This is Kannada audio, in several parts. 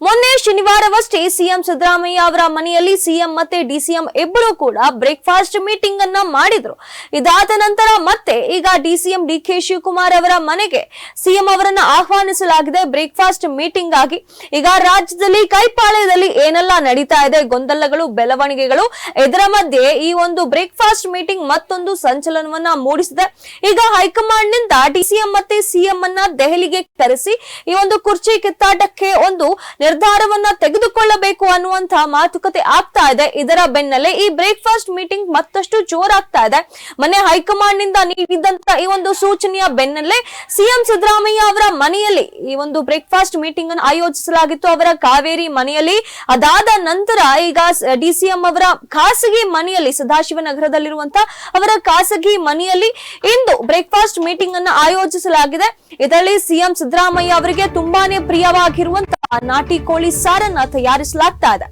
ಮೊನ್ನೆ ಶನಿವಾರವಷ್ಟೇ ಸಿಎಂ ಸಿದ್ದರಾಮಯ್ಯ ಅವರ ಮನೆಯಲ್ಲಿ ಸಿಎಂ ಮತ್ತೆ ಡಿಸಿಎಂ ಇಬ್ಬರು ಕೂಡ ಬ್ರೇಕ್ಫಾಸ್ಟ್ ಮೀಟಿಂಗ್ ಅನ್ನ ಮಾಡಿದ್ರು. ಇದಾದ ನಂತರ ಮತ್ತೆ ಈಗ ಡಿಸಿಎಂ ಡಿ ಕೆ ಶಿವಕುಮಾರ್ ಅವರ ಮನೆಗೆ ಸಿಎಂ ಅವರನ್ನ ಆಹ್ವಾನಿಸಲಾಗಿದೆ ಬ್ರೇಕ್ಫಾಸ್ಟ್ ಮೀಟಿಂಗ್ ಆಗಿ. ಈಗ ರಾಜ್ಯದಲ್ಲಿ ಕೈಪಾಳ್ಯದಲ್ಲಿ ಏನೆಲ್ಲ ನಡೀತಾ ಇದೆ, ಗೊಂದಲಗಳು, ಬೆಳವಣಿಗೆಗಳು, ಇದರ ಮಧ್ಯೆ ಈ ಒಂದು ಬ್ರೇಕ್ಫಾಸ್ಟ್ ಮೀಟಿಂಗ್ ಮತ್ತೊಂದು ಸಂಚಲನವನ್ನ ಮೂಡಿಸಿದೆ. ಈಗ ಹೈಕಮಾಂಡ್ನಿಂದ ಡಿಸಿಎಂ ಮತ್ತೆ ಸಿಎಂ ಅನ್ನ ದೆಹಲಿಗೆ ಕರೆಸಿ ಈ ಒಂದು ಕುರ್ಚಿ ಕಿತ್ತಾಟಕ್ಕೆ ಒಂದು ನಿರ್ಧಾರವನ್ನ ತೆಗೆದುಕೊಳ್ಳಬೇಕು ಅನ್ನುವಂತಹ ಮಾತುಕತೆ ಆಗ್ತಾ ಇದೆ. ಇದರ ಬೆನ್ನಲ್ಲೇ ಈ ಬ್ರೇಕ್ಫಾಸ್ಟ್ ಮೀಟಿಂಗ್ ಮತ್ತಷ್ಟು ಜೋರಾಗ್ತಾ ಇದೆ. ಮನೆ ಹೈಕಮಾಂಡ್ನಿಂದ ನೀಡಿದಂತ ಈ ಒಂದು ಸೂಚನೆಯ ಬೆನ್ನಲ್ಲೇ ಸಿಎಂ ಸಿದ್ದರಾಮಯ್ಯ ಅವರ ಮನೆಯಲ್ಲಿ ಈ ಒಂದು ಬ್ರೇಕ್ಫಾಸ್ಟ್ ಮೀಟಿಂಗ್ ಅನ್ನು ಆಯೋಜಿಸಲಾಗಿತ್ತು. ಅವರ ಕಾವೇರಿ ಮನೆಯಲ್ಲಿ ಅದಾದ ನಂತರ ಈಗ ಡಿಸಿಎಂ ಅವರ ಖಾಸಗಿ ಮನೆಯಲ್ಲಿ ಸದಾಶಿವನಗರದಲ್ಲಿರುವಂತಹ ಅವರ ಖಾಸಗಿ ಮನೆಯಲ್ಲಿ ಇಂದು ಬ್ರೇಕ್ಫಾಸ್ಟ್ ಮೀಟಿಂಗ್ ಅನ್ನು ಆಯೋಜಿಸಲಾಗಿದೆ. ಇದರಲ್ಲಿ ಸಿಎಂ ಸಿದ್ದರಾಮಯ್ಯ ಅವರಿಗೆ ತುಂಬಾನೇ ಪ್ರಿಯವಾಗಿರುವಂತಹ ನಾಟಿ ಕೋಳಿ ಸಾರನ್ನ ತಯಾರಿಸಲಾಗ್ತಾ ಇದೆ.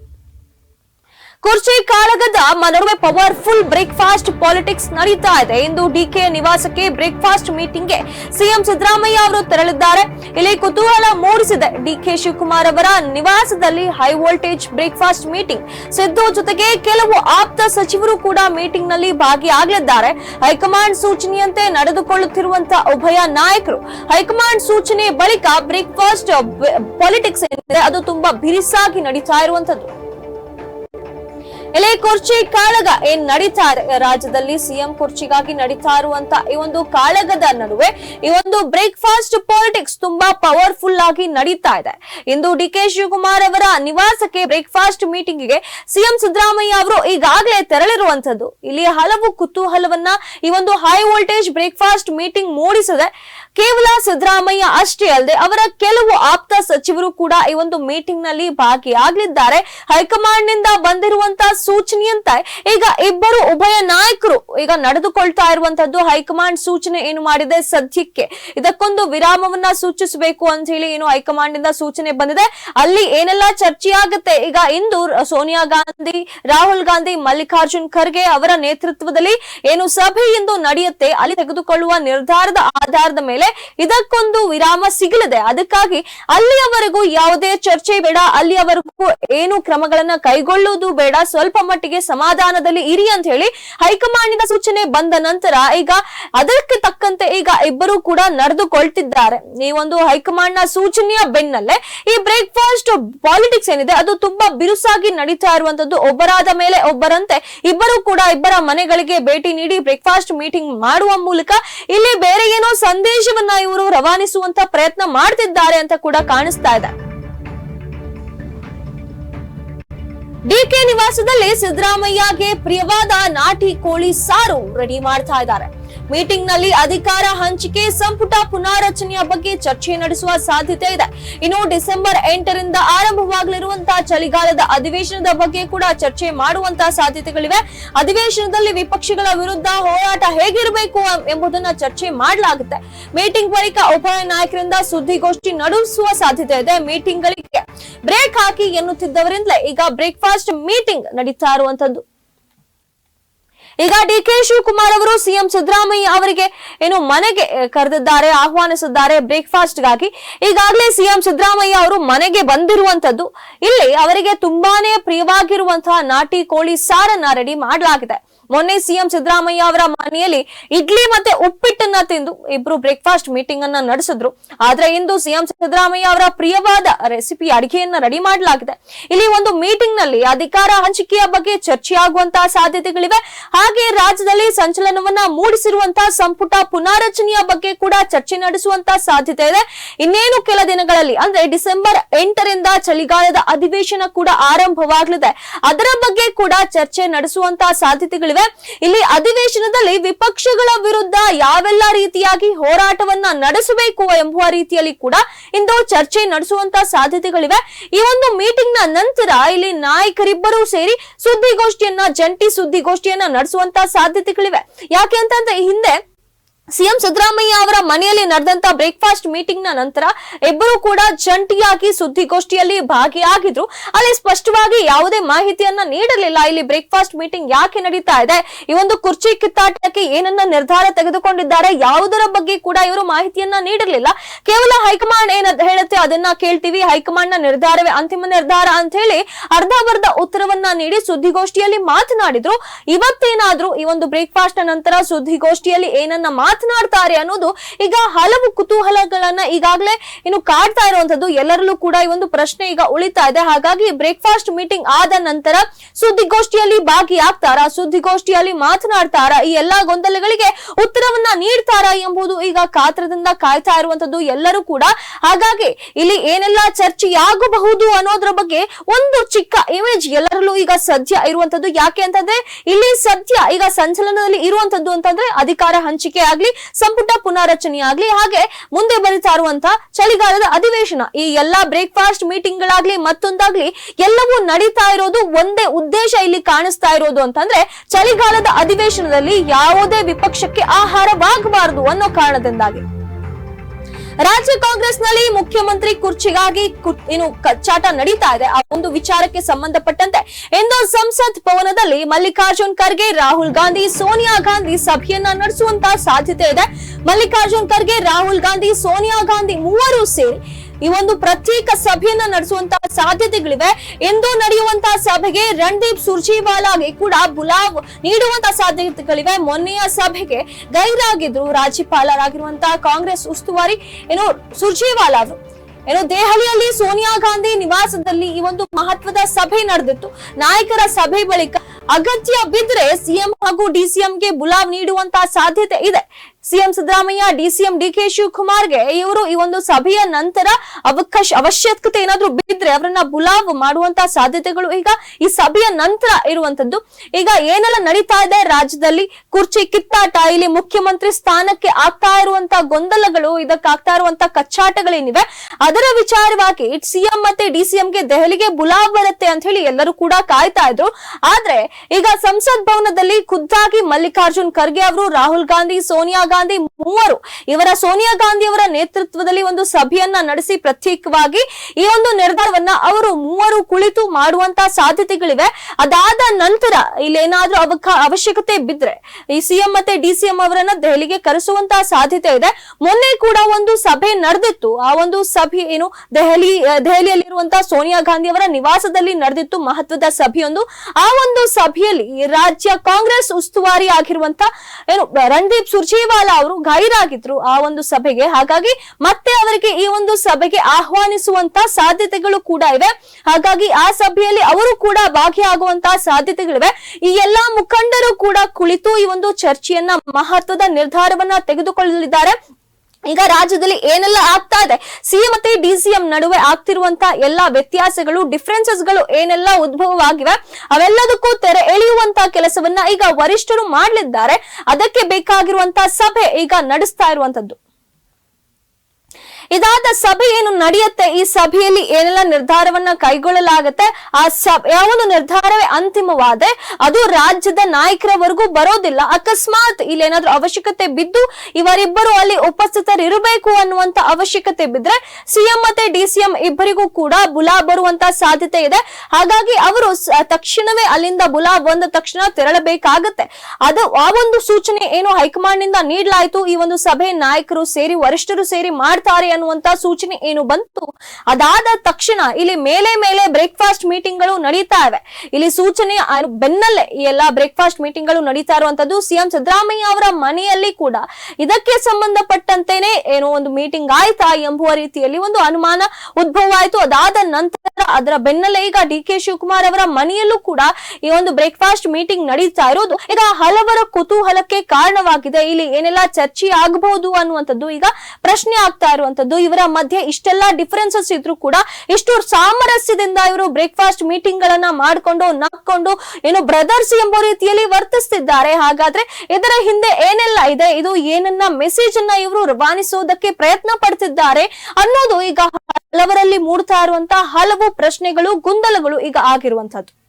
ಕುರ್ಚಿ ಕಾಳಗದ ನಡುವೆ ಪವರ್ಫುಲ್ ಬ್ರೇಕ್ಫಾಸ್ಟ್ ಪಾಲಿಟಿಕ್ಸ್ ನಡೀತಾ ಇದೆ. ಇಂದು ಡಿಕೆ ನಿವಾಸಕ್ಕೆ ಬ್ರೇಕ್ಫಾಸ್ಟ್ ಮೀಟಿಂಗ್ಗೆ ಸಿಎಂ ಸಿದ್ದರಾಮಯ್ಯ ಅವರು ತೆರಳಿದ್ದಾರೆ. ಇಲ್ಲಿ ಕುತೂಹಲ ಮೂಡಿಸಿದೆ. ಡಿಕೆ ಶಿವಕುಮಾರ್ ಅವರ ನಿವಾಸದಲ್ಲಿ high voltage breakfast meeting Siddu ಜೊತೆಗೆ ಕೆಲವು ಆಪ್ತ ಸಚಿವರು ಕೂಡ ಮೀಟಿಂಗ್ನಲ್ಲಿ ಭಾಗಿಯಾಗಲಿದ್ದಾರೆ. ಹೈಕಮಾಂಡ್ ಸೂಚನೆಯಂತೆ ನಡೆದುಕೊಳ್ಳುತ್ತಿರುವಂತಹ ಉಭಯ ನಾಯಕರು ಹೈಕಮಾಂಡ್ ಸೂಚನೆ ಬಳಿಕ ಬ್ರೇಕ್ಫಾಸ್ಟ್ ಪಾಲಿಟಿಕ್ಸ್ ಏನಿದೆ ಅದು ತುಂಬಾ ಬಿರುಸಾಗಿ ನಡೀತಾ ಇರುವಂತದ್ದು. ಇಲ್ಲಿ ಕುರ್ಚಿ ಕಾಳಗ ಏನ್ ನಡೀತಾ ಇದೆ ರಾಜ್ಯದಲ್ಲಿ ಸಿಎಂ ಕುರ್ಚಿಗಾಗಿ ನಡೀತಾ ಇರುವಂತ ಈ ಒಂದು ಕಾಳಗದ ನಡುವೆ ಈ ಒಂದು ಬ್ರೇಕ್ಫಾಸ್ಟ್ ಪಾಲಿಟಿಕ್ಸ್ ತುಂಬಾ ಪವರ್ಫುಲ್ ಆಗಿ ನಡೀತಾ ಇದೆ. ಇಂದು ಡಿ ಕೆ ಶಿವಕುಮಾರ್ ಅವರ ನಿವಾಸಕ್ಕೆ ಬ್ರೇಕ್ಫಾಸ್ಟ್ ಮೀಟಿಂಗ್ಗೆ ಸಿಎಂ ಸಿದ್ದರಾಮಯ್ಯ ಅವರು ಈಗಾಗಲೇ ತೆರಳಿರುವಂತದ್ದು ಇಲ್ಲಿ ಹಲವು ಕುತೂಹಲವನ್ನ ಈ ಒಂದು ಹೈ ವೋಲ್ಟೇಜ್ ಬ್ರೇಕ್ಫಾಸ್ಟ್ ಮೀಟಿಂಗ್ ಮೂಡಿಸಿದೆ ಕೇವಲ ಸಿದ್ದರಾಮಯ್ಯ ಅಷ್ಟೇ ಅಲ್ಲದೆ ಅವರ ಕೆಲವು ಆಪ್ತ ಸಚಿವರು ಕೂಡ ಈ ಒಂದು ಮೀಟಿಂಗ್ನಲ್ಲಿ ಭಾಗಿಯಾಗಲಿದ್ದಾರೆ. ಹೈಕಮಾಂಡ್ನಿಂದ ಬಂದಿರುವಂತಹ ಸೂಚನೆಯಂತೆ ಈಗ ಇಬ್ಬರು ಉಭಯ ನಾಯಕರು ಈಗ ನಡೆದುಕೊಳ್ತಾ ಇರುವಂತದ್ದು ಹೈಕಮಾಂಡ್ ಸೂಚನೆ ಏನು ಮಾಡಿದೆ ಸದ್ಯಕ್ಕೆ. ಇದಕ್ಕೊಂದು ವಿರಾಮವನ್ನ ಸೂಚಿಸಬೇಕು ಅಂತ ಹೇಳಿ ಏನು ಹೈಕಮಾಂಡ್ ಇಂದ ಸೂಚನೆ ಬಂದಿದೆ. ಅಲ್ಲಿ ಏನೆಲ್ಲ ಚರ್ಚೆಯಾಗುತ್ತೆ? ಈಗ ಇಂದು ಸೋನಿಯಾ ಗಾಂಧಿ, ರಾಹುಲ್ ಗಾಂಧಿ, ಮಲ್ಲಿಕಾರ್ಜುನ್ ಖರ್ಗೆ ಅವರ ನೇತೃತ್ವದಲ್ಲಿ ಏನು ಸಭೆ ಎಂದು ನಡೆಯುತ್ತೆ? ಅಲ್ಲಿ ತೆಗೆದುಕೊಳ್ಳುವ ನಿರ್ಧಾರದ ಆಧಾರದ ಮೇಲೆ ಇದಕ್ಕೊಂದು ವಿರಾಮ ಸಿಗಲಿದೆ. ಅದಕ್ಕಾಗಿ ಅಲ್ಲಿಯವರೆಗೂ ಯಾವುದೇ ಚರ್ಚೆ ಬೇಡ. ಅಲ್ಲಿಯವರೆಗೂ ಏನು ಕ್ರಮಗಳನ್ನ ಕೈಗೊಳ್ಳುವುದು ಬೇಡ. ಸ್ವಲ್ಪ ಮಟ್ಟಿಗೆ ಸಮಾಧಾನದಲ್ಲಿ ಇರಿ ಅಂತ ಹೇಳಿ ಹೈಕಮಾಂಡಿನ ಸೂಚನೆ ಬಂದ ನಂತರ ಈಗ ಅದಕ್ಕೆ ತಕ್ಕಂತೆ ಈಗ ಇಬ್ಬರು ಕೂಡ ನಡೆದುಕೊಳ್ತಿದ್ದಾರೆ. ಈ ಒಂದು ಹೈಕಮಾಂಡ್ನ ಸೂಚನೆಯ ಬೆನ್ನಲ್ಲೇ ಈ ಬ್ರೇಕ್ಫಾಸ್ಟ್ ಪಾಲಿಟಿಕ್ಸ್ ಏನಿದೆ, ಅದು ತುಂಬಾ ಬಿರುಸಾಗಿ ನಡೀತಾ ಇರುವಂತದ್ದು. ಒಬ್ಬರಾದ ಮೇಲೆ ಒಬ್ಬರಂತೆ ಇಬ್ಬರು ಕೂಡ ಇಬ್ಬರ ಮನೆಗಳಿಗೆ ಭೇಟಿ ನೀಡಿ ಬ್ರೇಕ್ಫಾಸ್ಟ್ ಮೀಟಿಂಗ್ ಮಾಡುವ ಮೂಲಕ ಇಲ್ಲಿ ಬೇರೆ ಏನೋ ಸಂದೇಶವನ್ನ ಇವರು ರವಾನಿಸುವಂತ ಪ್ರಯತ್ನ ಮಾಡ್ತಿದ್ದಾರೆ ಅಂತ ಕೂಡ ಕಾಣಿಸ್ತಾ ಇದೆ. ಡಿಕೆ ನಿವಾಸದಲ್ಲಿ ಸಿದ್ದರಾಮಯ್ಯಗೆ ಪ್ರಿಯವಾದ ನಾಟಿ ಕೋಳಿ ಸಾರು ರೆಡಿ ಮಾಡ್ತಾ ಇದ್ದಾರೆ. ಮೀಟಿಂಗ್ನಲ್ಲಿ ಅಧಿಕಾರ ಹಂಚಿಕೆ, ಸಂಪುಟ ಪುನಾರಚನೆಯ ಬಗ್ಗೆ ಚರ್ಚೆ ನಡೆಸುವ ಸಾಧ್ಯತೆ ಇದೆ. ಇನ್ನು ಡಿಸೆಂಬರ್ ಎಂಟರಿಂದ ಆರಂಭವಾಗಲಿರುವಂತಹ ಚಳಿಗಾಲದ ಅಧಿವೇಶನದ ಬಗ್ಗೆ ಕೂಡ ಚರ್ಚೆ ಮಾಡುವಂತಹ ಸಾಧ್ಯತೆಗಳಿವೆ. ಅಧಿವೇಶನದಲ್ಲಿ ವಿಪಕ್ಷಗಳ ವಿರುದ್ಧ ಹೋರಾಟ ಹೇಗಿರಬೇಕು ಎಂಬುದನ್ನ ಚರ್ಚೆ ಮಾಡಲಾಗುತ್ತೆ. ಮೀಟಿಂಗ್ ಬಳಿಕ ಉಭಯ ನಾಯಕರಿಂದ ಸುದ್ದಿಗೋಷ್ಠಿ ನಡೆಸುವ ಸಾಧ್ಯತೆ ಇದೆ. ಮೀಟಿಂಗ್ ಗಳಿಗೆ ಬ್ರೇಕ್ ಹಾಕಿ ಎನ್ನುತ್ತಿದ್ದವರಿಂದಲೇ ಈಗ ಬ್ರೇಕ್ಫಾಸ್ಟ್ ಮೀಟಿಂಗ್ ನಡೀತಾ ಇರುವಂತದ್ದು. ಈಗ ಡಿ ಕೆ ಶಿವಕುಮಾರ್ ಅವರು ಸಿಎಂ ಸಿದ್ದರಾಮಯ್ಯ ಅವರಿಗೆ ಏನು ಮನೆಗೆ ಕರೆದಿದ್ದಾರೆ, ಆಹ್ವಾನಿಸಿದ್ದಾರೆ ಬ್ರೇಕ್ಫಾಸ್ಟ್ಗಾಗಿ ಈಗಾಗಲೇ ಸಿಎಂ ಸಿದ್ದರಾಮಯ್ಯ ಅವರು ಮನೆಗೆ ಬಂದಿರುವಂತದ್ದು ಇಲ್ಲಿ ಅವರಿಗೆ ತುಂಬಾನೇ ಪ್ರಿಯವಾಗಿರುವಂತಹ ನಾಟಿ ಕೋಳಿ ಸಾರನ್ನ ರೆಡಿ ಮಾಡಲಾಗಿದೆ. ಮೊನ್ನೆ ಸಿಎಂ ಸಿದ್ದರಾಮಯ್ಯ ಅವರ ಮನೆಯಲ್ಲಿ ಇಡ್ಲಿ ಮತ್ತೆ ಉಪ್ಪಿಟ್ಟನ್ನ ತಿಂದು ಇಬ್ರು ಬ್ರೇಕ್ಫಾಸ್ಟ್ ಮೀಟಿಂಗ್ ಅನ್ನ ನಡೆಸಿದ್ರು. ಆದ್ರೆ ಇಂದು ಸಿಎಂ ಸಿದ್ದರಾಮಯ್ಯ ಅವರ ಪ್ರಿಯವಾದ ರೆಸಿಪಿ ಅಡಿಗೆಯನ್ನ ರೆಡಿ ಮಾಡಲಾಗಿದೆ. ಇಲ್ಲಿ ಒಂದು ಮೀಟಿಂಗ್ನಲ್ಲಿ ಅಧಿಕಾರ ಹಂಚಿಕೆಯ ಬಗ್ಗೆ ಚರ್ಚೆಯಾಗುವಂತಹ ಸಾಧ್ಯತೆಗಳಿವೆ. ಹಾಗೆ ರಾಜ್ಯದಲ್ಲಿ ಸಂಚಲನವನ್ನ ಮೂಡಿಸಿರುವಂತಹ ಸಂಪುಟ ಪುನಾರಚನೆಯ ಬಗ್ಗೆ ಕೂಡ ಚರ್ಚೆ ನಡೆಸುವಂತಹ ಸಾಧ್ಯತೆ ಇದೆ. ಇನ್ನೇನು ಕೆಲ ದಿನಗಳಲ್ಲಿ, ಅಂದ್ರೆ ಡಿಸೆಂಬರ್ ಎಂಟರಿಂದ ಚಳಿಗಾಲದ ಅಧಿವೇಶನ ಕೂಡ ಆರಂಭವಾಗಲಿದೆ. ಅದರ ಬಗ್ಗೆ ಕೂಡ ಚರ್ಚೆ ನಡೆಸುವಂತಹ ಸಾಧ್ಯತೆಗಳಿವೆ. ಇಲ್ಲಿ ಅಧಿವೇಶನದಲ್ಲಿ ವಿಪಕ್ಷಗಳ ವಿರುದ್ಧ ಯಾವೆಲ್ಲ ರೀತಿಯಾಗಿ ಹೋರಾಟವನ್ನ ನಡೆಸಬೇಕು ಎಂಬುವ ರೀತಿಯಲ್ಲಿ ಕೂಡ ಇಂದು ಚರ್ಚೆ ನಡೆಸುವಂತ ಸಾಧ್ಯತೆಗಳಿವೆ. ಈ ಒಂದು ಮೀಟಿಂಗ್ನ ನಂತರ ಇಲ್ಲಿ ನಾಯಕರಿಬ್ಬರೂ ಸೇರಿ ಸುದ್ದಿಗೋಷ್ಠಿಯನ್ನ, ಜಂಟಿ ಸುದ್ದಿಗೋಷ್ಠಿಯನ್ನ ನಡೆಸುವಂತ ಸಾಧ್ಯತೆಗಳಿವೆ. ಯಾಕೆ ಅಂತಂದ್ರೆ ಹಿಂದೆ ಸಿಎಂ ಸಿದ್ದರಾಮಯ್ಯ ಅವರ ಮನೆಯಲ್ಲಿ ನಡೆದಂತ ಬ್ರೇಕ್ಫಾಸ್ಟ್ ಮೀಟಿಂಗ್ನ ನಂತರ ಇಬ್ಬರು ಕೂಡ ಜಂಟಿಯಾಗಿ ಸುದ್ದಿಗೋಷ್ಠಿಯಲ್ಲಿ ಭಾಗಿಯಾಗಿದ್ರು. ಅಲ್ಲಿ ಸ್ಪಷ್ಟವಾಗಿ ಯಾವುದೇ ಮಾಹಿತಿಯನ್ನ ನೀಡಲಿಲ್ಲ. ಇಲ್ಲಿ ಬ್ರೇಕ್ಫಾಸ್ಟ್ ಮೀಟಿಂಗ್ ಯಾಕೆ ನಡೀತಾ ಇದೆ? ಈ ಒಂದು ಕುರ್ಚಿ ಕಿತ್ತಾಟಕ್ಕೆ ಏನನ್ನ ನಿರ್ಧಾರ ತೆಗೆದುಕೊಂಡಿದ್ದಾರೆ? ಯಾವುದರ ಬಗ್ಗೆ ಕೂಡ ಇವರು ಮಾಹಿತಿಯನ್ನ ನೀಡಿರಲಿಲ್ಲ ಕೇವಲ ಹೈಕಮಾಂಡ್ ಏನ ಹೇಳುತ್ತೆ ಅದನ್ನ ಕೇಳ್ತೀವಿ. ಹೈಕಮಾಂಡ್ನ ನಿರ್ಧಾರವೇ ಅಂತಿಮ ನಿರ್ಧಾರ ಅಂತ ಹೇಳಿ ಅರ್ಧವರ್ಧ ಉತ್ತರವನ್ನ ನೀಡಿ ಸುದ್ದಿಗೋಷ್ಠಿಯಲ್ಲಿ ಮಾತನಾಡಿದ್ರು. ಇವತ್ತೇನಾದ್ರೂ ಈ ಒಂದು ಬ್ರೇಕ್ಫಾಸ್ಟ್ ನಂತರ ಸುದ್ದಿಗೋಷ್ಠಿಯಲ್ಲಿ ಏನನ್ನ ಮಾತನಾಡ್ತಾರೆ ಅನ್ನೋದು ಈಗ ಹಲವು ಕುತೂಹಲಗಳನ್ನ ಈಗಾಗಲೇ ಇನ್ನು ಕಾಡ್ತಾ ಇರುವಂತದ್ದು ಎಲ್ಲರಲ್ಲೂ ಕೂಡ ಈ ಒಂದು ಪ್ರಶ್ನೆ ಈಗ ಉಳಿತಾ ಇದೆ. ಹಾಗಾಗಿ ಬ್ರೇಕ್ಫಾಸ್ಟ್ ಮೀಟಿಂಗ್ ಆದ ನಂತರ ಸುದ್ದಿಗೋಷ್ಠಿಯಲ್ಲಿ ಭಾಗಿಯಾಗ್ತಾರಾ? ಸುದ್ದಿಗೋಷ್ಠಿಯಲ್ಲಿ ಮಾತನಾಡ್ತಾರಾ? ಈ ಎಲ್ಲಾ ಗೊಂದಲಗಳಿಗೆ ಉತ್ತರವನ್ನ ನೀಡ್ತಾರಾ ಎಂಬುದು ಈಗ ಕಾತ್ರದಿಂದ ಕಾಯ್ತಾ ಇರುವಂತದ್ದು ಎಲ್ಲರೂ ಕೂಡ. ಹಾಗಾಗಿ ಇಲ್ಲಿ ಏನೆಲ್ಲ ಚರ್ಚೆಯಾಗಬಹುದು ಅನ್ನೋದ್ರ ಬಗ್ಗೆ ಒಂದು ಚಿಕ್ಕ ಇಮೇಜ್ ಎಲ್ಲರಲ್ಲೂ ಈಗ ಸದ್ಯ ಇರುವಂತದ್ದು ಯಾಕೆ ಅಂತಂದ್ರೆ ಇಲ್ಲಿ ಸದ್ಯ ಈಗ ಸಂಚಲನದಲ್ಲಿ ಇರುವಂತದ್ದು ಅಂತಂದ್ರೆ ಅಧಿಕಾರ ಹಂಚಿಕೆ ಆಗ್ಲಿ ಸಂಪುಟ ಪುನಾರಚನೆಯಾಗ್ಲಿ ಹಾಗೆ ಮುಂದೆ ಬರಿತಾ ಇರುವಂತಹ ಚಳಿಗಾಲದ ಅಧಿವೇಶನ. ಈ ಎಲ್ಲಾ ಬ್ರೇಕ್ಫಾಸ್ಟ್ ಮೀಟಿಂಗ್ ಗಳಾಗ್ಲಿ ಮತ್ತೊಂದಾಗ್ಲಿ ಎಲ್ಲವೂ ನಡೀತಾ ಇರೋದು ಒಂದೇ ಉದ್ದೇಶ ಇಲ್ಲಿ ಕಾಣಿಸ್ತಾ ಇರೋದು ಅಂತಂದ್ರೆ ಚಳಿಗಾಲದ ಅಧಿವೇಶನದಲ್ಲಿ ಯಾವುದೇ ವಿಪಕ್ಷಕ್ಕೆ ಆಹಾರವಾಗಬಾರದು ಅನ್ನೋ ಕಾರಣದಿಂದಾಗಿ. ರಾಜ್ಯ ಕಾಂಗ್ರೆಸ್ನಲ್ಲಿ ಮುಖ್ಯಮಂತ್ರಿ ಕುರ್ಚಿಗಾಗಿ ಏನು ಕಚ್ಚಾಟ ನಡೀತಾ ಇದೆ. ಆ ಒಂದು ವಿಚಾರಕ್ಕೆ ಸಂಬಂಧಪಟ್ಟಂತೆ ಇಂದು ಸಂಸತ್ ಭವನದಲ್ಲಿ ಮಲ್ಲಿಕಾರ್ಜುನ್ ಖರ್ಗೆ, ರಾಹುಲ್ ಗಾಂಧಿ, ಸೋನಿಯಾ ಗಾಂಧಿ ಸಭೆಯನ್ನ ನಡೆಸುವಂತ ಸಾಧ್ಯತೆ ಇದೆ. ಮಲ್ಲಿಕಾರ್ಜುನ್ ಖರ್ಗೆ, ರಾಹುಲ್ ಗಾಂಧಿ, ಸೋನಿಯಾ ಗಾಂಧಿ ಮೂವರು ಸೇರಿ ಈ ಒಂದು ಪ್ರತ್ಯೇಕ ಸಭೆಯನ್ನ ನಡೆಸುವಂತಹ ಸಾಧ್ಯತೆಗಳಿವೆ. ಎಂದು ನಡೆಯುವಂತಹ ಸಭೆಗೆ ರಣದೀಪ್ ಸುರ್ಜೇವಾಲಾಗೆ ಕೂಡ ಬುಲಾವ್ ನೀಡುವಂತಹ ಸಾಧ್ಯತೆಗಳಿವೆ. ಮೊನ್ನೆಯ ಸಭೆಗೆ ಗೈರಾಗಿದ್ರು ರಾಜ್ಯಪಾಲರಾಗಿರುವಂತಹ ಕಾಂಗ್ರೆಸ್ ಉಸ್ತುವಾರಿ ಏನು ಸುರ್ಜೇವಾಲಾ ಅವರು. ಏನು ದೆಹಲಿಯಲ್ಲಿ ಸೋನಿಯಾ ಗಾಂಧಿ ನಿವಾಸದಲ್ಲಿ ಈ ಒಂದು ಮಹತ್ವದ ಸಭೆ ನಡೆದಿತ್ತು. ನಾಯಕರ ಸಭೆ ಬಳಿಕ ಅಗತ್ಯ ಬಿದ್ರೆ ಸಿಎಂ ಹಾಗೂ ಡಿಸಿಎಂಗೆ ಬುಲಾವ್ ನೀಡುವಂತಹ ಸಾಧ್ಯತೆ ಇದೆ. ಸಿಎಂ ಸಿದ್ದರಾಮಯ್ಯ ಡಿಸಿಎಂ ಡಿಕೆ ಶಿವಕುಮಾರ್ಗೆ ಇವರು ಈ ಒಂದು ಸಭೆಯ ನಂತರ ಅವಕಾಶ, ಅವಶ್ಯಕತೆ ಏನಾದ್ರೂ ಬಿದ್ರೆ ಅವರನ್ನ ಬುಲಾವ್ ಮಾಡುವಂತ ಸಾಧ್ಯತೆಗಳು ಈಗ ಈ ಸಭೆಯ ನಂತರ ಇರುವಂತದ್ದು. ಈಗ ಏನೆಲ್ಲ ನಡೀತಾ ಇದೆ ರಾಜ್ಯದಲ್ಲಿ? ಕುರ್ಚಿ, ಕಿತ್ತಾಟ, ಇಲ್ಲಿ ಮುಖ್ಯಮಂತ್ರಿ ಸ್ಥಾನಕ್ಕೆ ಆಗ್ತಾ ಇರುವಂತಹ ಗೊಂದಲಗಳು ಇದಕ್ಕಾಗ್ತಾ ಇರುವಂತ ಕಚ್ಚಾಟಗಳೇನಿವೆ? ಅದರ ವಿಚಾರವಾಗಿ ಸಿಎಂ ಮತ್ತೆ ಡಿಸಿಎಂಗೆ ದೆಹಲಿಗೆ ಬುಲಾವ್ ಬರುತ್ತೆ ಅಂತ ಹೇಳಿ ಎಲ್ಲರೂ ಕೂಡ ಕಾಯ್ತಾ ಇದ್ರು. ಆದ್ರೆ ಈಗ ಸಂಸತ್ ಭವನದಲ್ಲಿ ಖುದ್ದಾಗಿ ಮಲ್ಲಿಕಾರ್ಜುನ್ ಖರ್ಗೆ ಅವರು, ರಾಹುಲ್ ಗಾಂಧಿ, ಸೋನಿಯಾ ಗಾಂಧಿ ಮೂವರು, ಇವರ ಸೋನಿಯಾ ಗಾಂಧಿ ಅವರ ನೇತೃತ್ವದಲ್ಲಿ ಒಂದು ಸಭೆಯನ್ನ ನಡೆಸಿ ಪ್ರತ್ಯೇಕವಾಗಿ ಈ ಒಂದು ನಿರ್ಧಾರವನ್ನ ಅವರು ಮೂವರು ಕುಳಿತು ಮಾಡುವಂತ ಸಾಧ್ಯತೆಗಳಿವೆ. ಅದಾದ ನಂತರ ಇಲ್ಲೇನಾದ್ರೂ ಅವಕ, ಅವಶ್ಯಕತೆ ಬಿದ್ರೆ ಈ ಸಿಎಂ ಮತ್ತೆ ಡಿಸಿಎಂ ಅವರನ್ನ ದೆಹಲಿಗೆ ಕರೆಸುವಂತಹ ಸಾಧ್ಯತೆ ಇದೆ. ಮೊನ್ನೆ ಕೂಡ ಒಂದು ಸಭೆ ನಡೆದಿತ್ತು. ಆ ಒಂದು ಸಭೆ ಏನು ದೆಹಲಿ ದೆಹಲಿಯಲ್ಲಿರುವಂತಹ ಸೋನಿಯಾ ಗಾಂಧಿ ಅವರ ನಿವಾಸದಲ್ಲಿ ನಡೆದಿತ್ತು, ಮಹತ್ವದ ಸಭೆಯೊಂದು. ಆ ಒಂದು ಸಭೆಯಲ್ಲಿ ರಾಜ್ಯ ಕಾಂಗ್ರೆಸ್ ಉಸ್ತುವಾರಿ ಆಗಿರುವಂತಹ ಏನು ರಣದೀಪ್ ಸುರ್ಜೇವಾಲಾ ಅವರು ಗೈರಾಗಿದ್ರು ಆ ಒಂದು ಸಭೆಗೆ. ಹಾಗಾಗಿ ಮತ್ತೆ ಅವರಿಗೆ ಈ ಒಂದು ಸಭೆಗೆ ಆಹ್ವಾನಿಸುವಂತ ಸಾಧ್ಯತೆಗಳು ಕೂಡ ಇವೆ. ಹಾಗಾಗಿ ಆ ಸಭೆಯಲ್ಲಿ ಅವರು ಕೂಡ ಭಾಗಿಯಾಗುವಂತಹ ಸಾಧ್ಯತೆಗಳಿವೆ. ಈ ಎಲ್ಲಾ ಮುಖಂಡರು ಕೂಡ ಕುಳಿತು ಈ ಒಂದು ಚರ್ಚೆಯನ್ನ ಮಹತ್ವದ ನಿರ್ಧಾರವನ್ನ ತೆಗೆದುಕೊಳ್ಳಲಿದ್ದಾರೆ. ಈಗ ರಾಜ್ಯದಲ್ಲಿ ಏನೆಲ್ಲ ಆಗ್ತಾ ಇದೆ? ಸಿಎಂ ಮತ್ತೆ ಡಿಸಿಎಂ ನಡುವೆ ಆಗ್ತಿರುವಂತಹ ಎಲ್ಲಾ ವ್ಯತ್ಯಾಸಗಳು ಡಿಫ್ರೆನ್ಸಸ್ಗಳು ಏನೆಲ್ಲ ಉದ್ಭವವಾಗಿವೆ? ಅವೆಲ್ಲದಕ್ಕೂ ತೆರೆ ಎಳೆಯುವಂತ ಕೆಲಸವನ್ನ ಈಗ ವರಿಷ್ಠರು ಮಾಡಲಿದ್ದಾರೆ. ಅದಕ್ಕೆ ಬೇಕಾಗಿರುವಂತಹ ಸಭೆ ಈಗ ನಡೆಸ್ತಾ ಇರುವಂತದ್ದು. ಇದಾದ ಸಭೆ ಏನು ನಡೆಯುತ್ತೆ? ಈ ಸಭೆಯಲ್ಲಿ ಏನೆಲ್ಲ ನಿರ್ಧಾರವನ್ನ ಕೈಗೊಳ್ಳಲಾಗುತ್ತೆ? ಆ ಯಾವೊಂದು ನಿರ್ಧಾರವೇ ಅಂತಿಮವಾದ, ಅದು ರಾಜ್ಯದ ನಾಯಕರವರೆಗೂ ಬರೋದಿಲ್ಲ. ಅಕಸ್ಮಾತ್ ಇಲ್ಲಿ ಏನಾದ್ರೂ ಅವಶ್ಯಕತೆ ಬಿದ್ದು ಇವರಿಬ್ಬರು ಅಲ್ಲಿ ಉಪಸ್ಥಿತರಿರಬೇಕು ಅನ್ನುವಂತ ಅವಶ್ಯಕತೆ ಬಿದ್ರೆ ಸಿಎಂ ಮತ್ತೆ ಡಿಸಿಎಂ ಇಬ್ಬರಿಗೂ ಕೂಡ ಬುಲಾ ಬರುವಂತ ಸಾಧ್ಯತೆ ಇದೆ. ಹಾಗಾಗಿ ಅವರು ತಕ್ಷಣವೇ ಅಲ್ಲಿಂದ ಬುಲಾ ಬಂದ ತಕ್ಷಣ ತೆರಳಬೇಕಾಗತ್ತೆ. ಅದು ಆ ಒಂದು ಸೂಚನೆ ಏನು ಹೈಕಮಾಂಡ್ನಿಂದ ನೀಡಲಾಯಿತು. ಈ ಒಂದು ಸಭೆ ನಾಯಕರು ಸೇರಿ, ವರಿಷ್ಠರು ಸೇರಿ ಮಾಡ್ತಾರೆ ಅನ್ನುವಂತ ಸೂಚನೆ ಏನು ಬಂತು? ಅದಾದ ತಕ್ಷಣ ಇಲ್ಲಿ ಮೇಲೆ ಮೇಲೆ ಬ್ರೇಕ್ಫಾಸ್ಟ್ ಮೀಟಿಂಗ್ಗಳು ನಡೀತಾ ಇವೆ. ಇಲ್ಲಿ ಸೂಚನೆ ಬೆನ್ನಲ್ಲೇ ಈ ಎಲ್ಲಾ ಬ್ರೇಕ್ಫಾಸ್ಟ್ ಮೀಟಿಂಗ್ಗಳು ನಡೀತಾ ಇರುವಂತದ್ದು ಸಿಎಂ ಸಿದ್ದರಾಮಯ್ಯ ಅವರ ಮನೆಯಲ್ಲಿ ಕೂಡ. ಇದಕ್ಕೆ ಸಂಬಂಧಪಟ್ಟಂತೆನೆ ಏನೋ ಒಂದು ಮೀಟಿಂಗ್ ಆಯ್ತಾ ಎಂಬುವ ರೀತಿಯಲ್ಲಿ ಒಂದು ಅನುಮಾನ ಉದ್ಭವ ಆಯಿತು ಅದಾದ ನಂತರ ಅದರ ಬೆನ್ನಲ್ಲೇ ಈಗ ಡಿ ಕೆ ಶಿವಕುಮಾರ್ ಅವರ ಮನೆಯಲ್ಲೂ ಕೂಡ ಈ ಒಂದು ಬ್ರೇಕ್ಫಾಸ್ಟ್ ಮೀಟಿಂಗ್ ನಡೀತಾ ಇರೋದು ಈಗ ಹಲವರ ಕುತೂಹಲಕ್ಕೆ ಕಾರಣವಾಗಿದೆ. ಇಲ್ಲಿ ಏನೆಲ್ಲ ಚರ್ಚೆ ಆಗಬಹುದು ಅನ್ನುವಂಥದ್ದು ಈಗ ಪ್ರಶ್ನೆ ಆಗ್ತಾ ಇರುವಂತದ್ದು ಇವರ ಮಧ್ಯೆ ಇಷ್ಟೆಲ್ಲ ಡಿಫರೆನ್ಸಸ್ ಇದ್ರು ಕೂಡ ಇಷ್ಟು ಸಾಮರಸ್ಯದಿಂದ ಇವರು ಬ್ರೇಕ್ಫಾಸ್ಟ್ ಮೀಟಿಂಗ್ ಗಳನ್ನ ಮಾಡ್ಕೊಂಡು, ನಕ್ಕೊಂಡು, ಏನು ಬ್ರದರ್ಸ್ ಎಂಬ ರೀತಿಯಲ್ಲಿ ವರ್ತಿಸ್ತಿದ್ದಾರೆ. ಹಾಗಾದ್ರೆ ಇದರ ಹಿಂದೆ ಏನೆಲ್ಲ ಇದೆ? ಇದು ಏನನ್ನ ಮೆಸೇಜ್ ಅನ್ನ ಇವರು ರವಾನಿಸುವುದಕ್ಕೆ ಪ್ರಯತ್ನ ಪಡ್ತಿದ್ದಾರೆ ಅನ್ನೋದು ಈಗ ಹಲವರಲ್ಲಿ ಮೂಡ್ತಾ ಇರುವಂತಹ ಹಲವು ಪ್ರಶ್ನೆಗಳು, ಗೊಂದಲಗಳು ಈಗ ಆಗಿರುವಂತದ್ದು